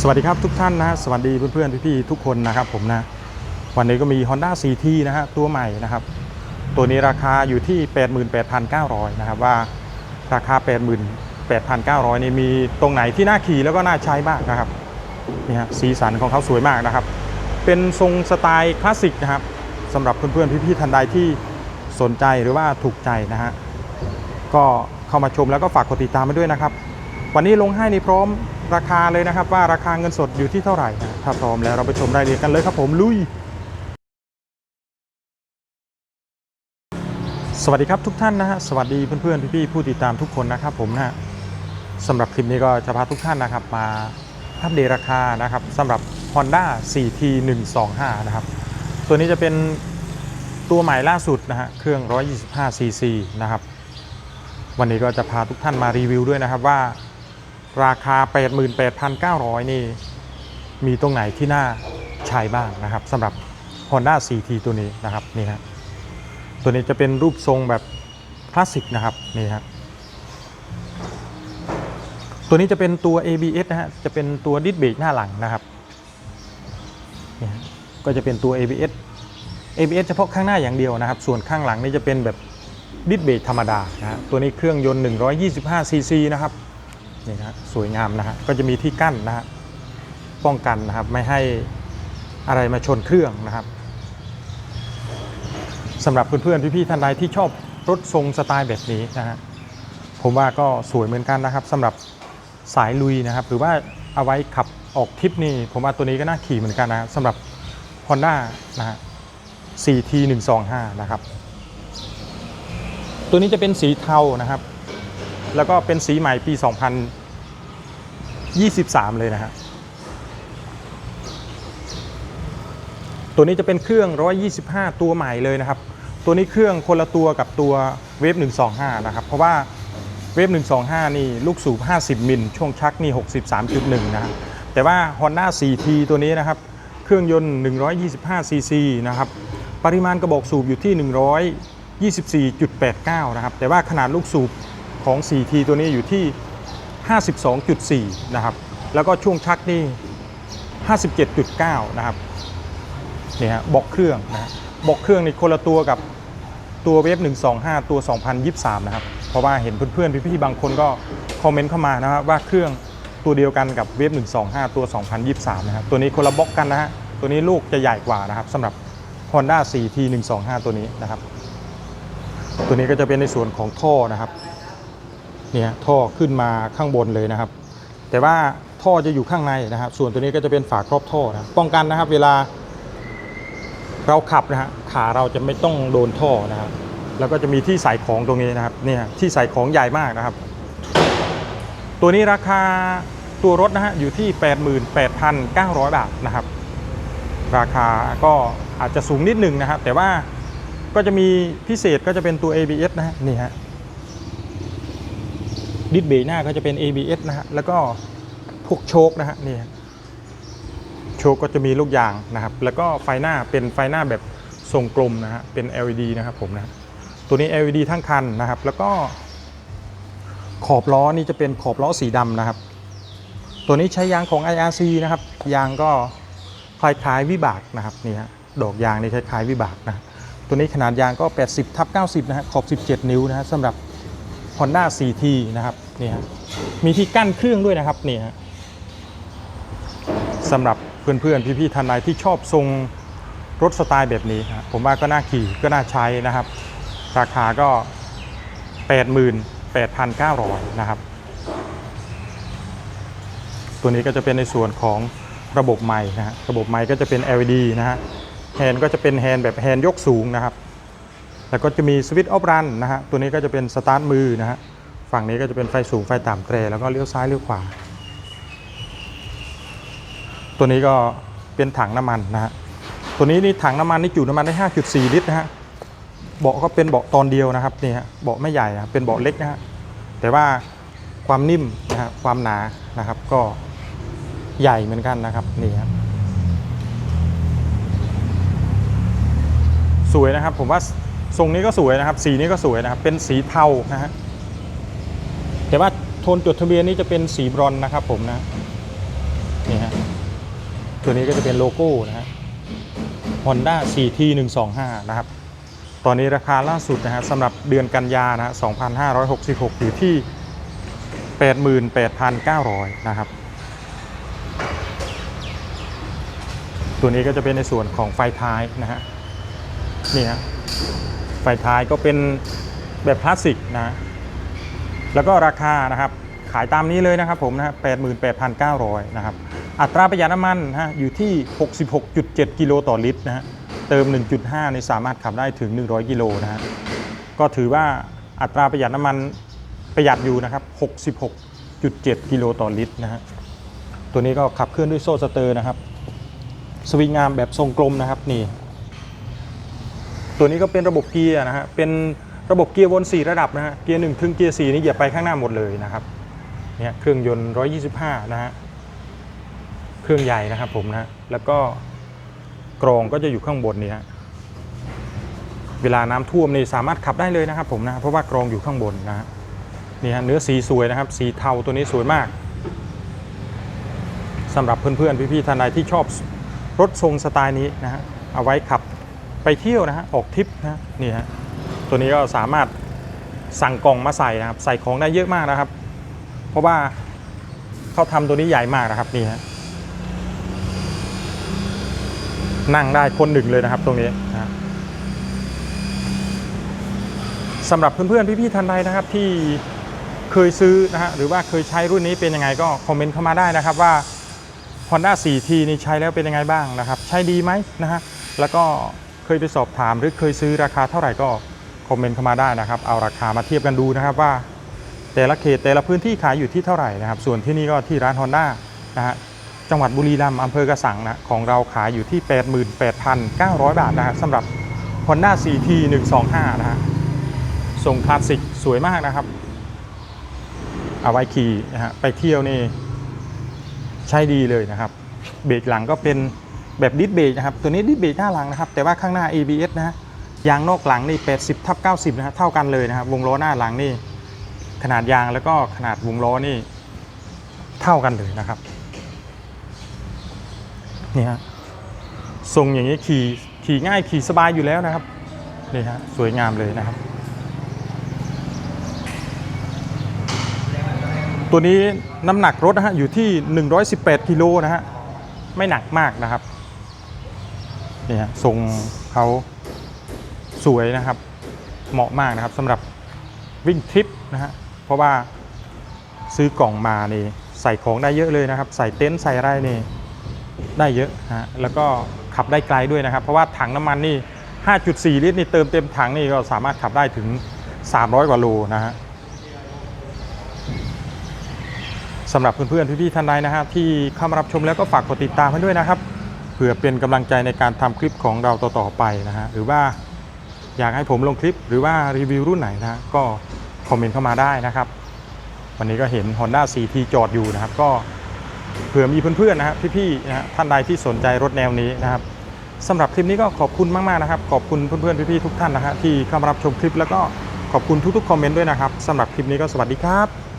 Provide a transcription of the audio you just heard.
สวัสดีครับทุกท่านนะฮะสวัสดีเพื่อนๆพี่ๆทุกคนนะครับผมนะวันนี้ก็มี Honda CT นะฮะตัวใหม่นะครับ ตัวนี้ราคาอยู่ที่ 88,900นะครับว่าราคา 88,900นี่มีตรงไหนที่น่าขี่แล้วก็น่าใช้บ้างนะครับนี่ฮะสีสันของเขาสวยมากนะครับ เป็นทรงสไตล์คลาสสิกนะครับสำหรับเพื่อนๆพี่ๆท่านใดที่สนใจหรือว่าถูกใจนะฮะก็เข้ามาชมแล้วก็ฝากกดติดตามไปด้วยนะครับ วันนี้ลงให้ในพร้อมราคาเลยนะครับ ว่าราคาเงินสดอยู่ที่เท่าไหร่นะถ้าพร้อมแล้วเราไปชมรายละเอียดกันเลยครับผมลุยสวัสดีครับทุกท่านนะฮะสวัสดีเพื่อนๆพี่ๆผู้ติดตามทุกคนนะครับผมนะฮะสำหรับคลิปนี้ก็จะพาทุกท่านนะครับมาอัปเดตราคานะครับสำหรับ Honda 4T 125 นะครับตัวนี้จะเป็นตัวใหม่ล่าสุดนะฮะเครื่อง 125cc นะครับวันนี้ก็จะพาทุกท่านมารีวิวด้วยนะครับว่า ราคา 88,900 นี่ มีตรงไหนที่น่าใช้บ้างนะครับสำหรับ Honda CT ตัวนี้นะครับนี่ฮะตัวนี้จะเป็นรูปทรงแบบคลาสสิกนะครับนี่ฮะตัวนี้จะเป็นตัว ABS นะฮะจะเป็นตัวดิสเบรกหน้าหลังนะครับนี่ฮะก็จะเป็นตัว ABS ABS เฉพาะข้างหน้าอย่างเดียวนะครับ ส่วนข้างหลังนี่จะเป็นแบบดิสเบรกธรรมดานะฮะตัวนี้เครื่องยนต์ 125ซีซีนะครับ นี่นะสวยงามนะฮะก็จะมีที่กั้นนะฮะป้องกันนะครับไม่ให้อะไรมาชนเครื่องนะครับสำหรับเพื่อนๆพี่ๆท่านใดที่ชอบรถทรงสไตล์แบบนี้นะฮะผมว่าก็สวยเหมือนกันนะครับสำหรับสายลุยนะครับ หรือว่าเอาไว้ขับออกทริปนี่ผมว่าตัวนี้ก็น่าขี่เหมือนกันนะสำหรับ Honda นะฮะ 4T 125 นะครับ ตัวนี้จะเป็นสีเทานะครับ แล้วก็เป็นสีใหม่ปี 2023 เลยนะฮะตัวนี้จะเป็นเครื่อง 125 ตัวใหม่เลยนะครับ ตัวนี้เครื่องคนละตัวกับตัวเวฟ125 นะครับ เพราะว่าเวฟ125 นี่ลูกสูบ 50 มิล ช่วงชักนี่ 63.1 นะแต่ว่า Honda 4T ตัวนี้นะครับ เครื่องยนต์ 125 ซีซีนะครับ ปริมาณกระบอกสูบอยู่ที่ 124.89 นะครับ แต่ว่าขนาดลูกสูบ ของ 4T ตัวนี้อยู่ที่ 52.4 นะครับ แล้วก็ช่วงชักนี่ 57.9 นะครับนี่ฮะบอกเครื่องนะฮะบอกเครื่องในคนละตัวกับตัวเวฟ125 ตัว 2023 นะครับ เพราะว่าเห็นเพื่อนๆ พี่ๆ บางคนก็คอมเมนต์เข้ามานะครับว่าเครื่องตัวเดียวกันกับเวฟ125 ตัว 2023 นะครับ ตัวนี้คนละบล็อกกันนะฮะ ตัวนี้ลูกจะใหญ่กว่านะครับสำหรับ Honda 4T 125 ตัวนี้นะครับ ตัวนี้ก็จะเป็นในส่วนของท่อนะครับ เนี่ยท่อขึ้นมาข้างบนเลยนะครับ แต่ว่าท่อจะอยู่ข้างในนะครับ ส่วนตัวนี้ก็จะเป็นฝาครอบท่อนะป้องกันนะครับ เวลา เราขับนะฮะขาเราจะไม่ต้องโดนท่อนะครับ แล้วก็จะมีที่ใส่ของตรงนี้นะครับเนี่ยที่ใส่ของใหญ่มากนะครับ ตัวนี้ราคาตัวรถนะฮะอยู่ที่ 88,900 บาทนะครับ ราคาก็อาจจะสูงนิดหนึ่งนะครับ แต่ว่าก็จะมีพิเศษก็จะเป็นตัว ABS นะฮะนี่ฮะ ดิสเบรกหน้าก็จะเป็น ABS นะฮะแล้วก็พวกโชคนะฮะนี่ฮะโชคก็จะมีลูกยางนะครับ แล้วก็ไฟหน้าเป็นไฟหน้าแบบทรงกลมนะฮะเป็น LED นะครับผมนะตัวนี้ LED ทั้งคันนะครับ แล้วก็ขอบล้อนี่จะเป็นขอบล้อสีดำนะครับ ตัวนี้ใช้ยางของ IRC นะครับ ยางก็คล้ายๆวิบากนะครับนี่ฮะดอกยางนี่คล้ายๆวิบากนะ ตัวนี้ขนาดยางก็ 80ทับ90 นะฮะขอบ 17 นิ้วนะฮะสำหรับ Honda 4T นะครับนี่ฮะมีที่กั้นเครื่องด้วยนะครับนี่ฮะสำหรับเพื่อนๆพี่ๆท่านใดที่ชอบทรงรถสไตล์แบบนี้นะผมว่าก็น่าขี่ก็น่าใช้นะครับ ราคาก็ 88,900 นะครับ ตัวนี้ก็จะเป็นในส่วนของระบบไม้นะฮะระบบไม้ก็จะเป็น LED นะฮะแฮนด์ก็จะเป็นแฮนด์แบบแฮนด์ยกสูงนะครับ แล้วก็จะมีสวิตช์ออฟรันนะฮะตัวนี้ก็จะเป็นสตาร์ทมือนะฮะฝั่งนี้ก็จะเป็นไฟสูงไฟต่ำแตรแล้วก็เลี้ยวซ้ายเลี้ยวขวา ตัวนี้ก็เป็นถังน้ำมันนะฮะตัวนี้นี่ถังน้ำมันนี่จุน้ำมันได้ 5.4 ลิตรนะฮะเบาะก็เป็นเบาะตอนเดียวนะครับนี่ฮะเบาะไม่ใหญ่นะเป็นเบาะเล็กนะฮะแต่ว่าความนิ่มนะฮะความหนานะครับก็ใหญ่เหมือนกันนะครับนี่ครับสวยนะครับผมว่า ทรงนี้ก็สวยนะครับ สีนี้ก็สวยนะครับ เป็นสีเทานะฮะแต่ว่าโทนจดทะเบียนนี้จะเป็นสีบรอนนะครับผมนะนี่ฮะตัวนี้ก็จะเป็นโลโก้นะฮะ Honda CT 125 นะครับ ตอนนี้ราคาล่าสุดนะฮะสำหรับเดือนกันยานะฮะ2566 อยู่ที่ 88,900 นะครับ ตัวนี้ก็จะเป็นในส่วนของไฟท้ายนะฮะ นี่ฮะ ไฟท้ายก็เป็นแบบพลาสติกนะ แล้วก็ราคานะครับขายตามนี้เลยนะครับผมนะฮะ88,900นะครับ อัตราประหยัดน้ำมันนะฮะอยู่ที่ 66.7 กิโลต่อลิตรนะฮะ เติม 1.5 ในสามารถขับได้ถึง 100 กิโลนะฮะ ก็ถือว่าอัตราประหยัดน้ำมันประหยัดอยู่นะครับ 66.7 กิโลต่อลิตรนะฮะ ตัวนี้ก็ขับเคลื่อนด้วยโซ่สเตอร์นะครับ สวิงงามแบบทรงกลมนะครับนี่ ตัวนี้ก็เป็นระบบเกียร์นะฮะเป็นระบบเกียร์วน4 ระดับนะฮะเกียร์1ถึงเกียร์4นี่เหยียบไปข้างหน้าหมดเลยนะครับเนี่ยเครื่องยนต์ 125 นะฮะเครื่องใหญ่นะครับผมนะแล้วก็กรองก็จะอยู่ข้างบนนี่ฮะเวลาน้ำท่วมนี่สามารถขับได้เลยนะครับผมนะเพราะว่ากรองอยู่ข้างบนนะฮะนี่ฮะเนื้อสีสวยนะครับ สีเทาตัวนี้สวยมากสำหรับเพื่อนๆพี่ๆท่านใดที่ชอบรถทรงสไตล์นี้นะฮะเอาไว้ขับ ไปเที่ยวนะฮะออกทริปนะฮะนี่ฮะตัวนี้ก็สามารถสั่งกล่องมาใส่นะครับ ใส่ของได้เยอะมากนะครับ เพราะว่าเขาทำตัวนี้ใหญ่มากนะครับนี่ฮะนั่งได้คนหนึ่งเลยนะครับตรงนี้นะสำหรับเพื่อนๆพี่ๆท่านใดนะครับที่เคยซื้อนะฮะหรือว่าเคยใช้รุ่นนี้เป็นยังไงก็คอมเมนต์เข้ามาได้นะครับว่า Honda 4T นี่ใช้แล้วเป็นยังไงบ้างนะครับ ใช้ดีไหมนะฮะแล้วก็ ยไปสอบถาม หรือเคยซื้อราคาเท่าไหร่ก็คอมเมนต์เข้ามาได้นะครับ เอาราคามาเทียบกันดูนะครับว่า แต่ละเขตแต่ละพื้นที่ขายอยู่ที่เท่าไหร่นะครับ ส่วนที่นี่ก็ที่ร้าน Honda นะฮะจังหวัดบุรีรัมย์อำเภอกระสังนะของเราขายอยู่ที่ 88,900 บาทนะฮะสำหรับ Honda CT 125นะฮะทรงคลาสสิกสวยมากนะครับ เอาไว้ขี่นะฮะไปเที่ยวนี่ใช้ดีเลยนะครับ เบรกหลังก็เป็น แบบดิสเบรกนะครับ ตัวนี้ดิสเบรกหน้าหลังนะครับ แต่ว่าข้างหน้า ABS นะฮะยางนอกหลังนี่ 80ทับ90 นะฮะเท่ากันเลยนะครับ วงล้อหน้าหลังนี่ ขนาดยางแล้วก็ขนาดวงล้อนี่ เท่ากันเลยนะครับนี่ฮะทรงอย่างนี้ขี่ขี่ง่ายขี่สบายอยู่แล้วนะครับนี่ฮะสวยงามเลยนะครับ ตัวนี้น้ำหนักรถนะฮะอยู่ที่ 118กิโลนะฮะไม่หนักมากนะครับ นี่ฮะทรงเขาสวยนะครับ เหมาะมากนะครับสำหรับวิ่งทริปนะฮะเพราะว่าซื้อกล่องมานี่ใส่ของได้เยอะเลยนะครับ ใส่เต็นท์ใส่ไรนี่ได้เยอะนะฮะแล้วก็ขับได้ไกลด้วยนะครับ เพราะว่าถังน้ำมันนี่ 5.4 ลิตรนี่เติมเต็มถังนี่ก็สามารถขับได้ถึง 300 กว่าโลนะฮะสำหรับเพื่อนๆพี่ๆท่านใดนะฮะที่เข้ามารับชมแล้วก็ฝากกดติดตามให้ด้วยนะครับ เพื่อเป็นกำลังใจในการทำคลิปของเราต่อๆไปนะฮะหรือว่าอยากให้ผมลงคลิปหรือว่ารีวิวรุ่นไหนนะฮะก็คอมเมนต์เข้ามาได้นะครับ วันนี้ก็เห็น Honda CT จอดอยู่นะครับ ก็เผื่อมีเพื่อนๆนะครับพี่ๆนะฮะท่านใดที่สนใจรถแนวนี้นะครับสำหรับคลิปนี้ก็ขอบคุณมากๆนะครับ ขอบคุณเพื่อนๆพี่ๆทุกท่านนะฮะที่เข้ามารับชมคลิปแล้วก็ขอบคุณทุกๆคอมเมนต์ด้วยนะครับสำหรับคลิปนี้ก็สวัสดีครับ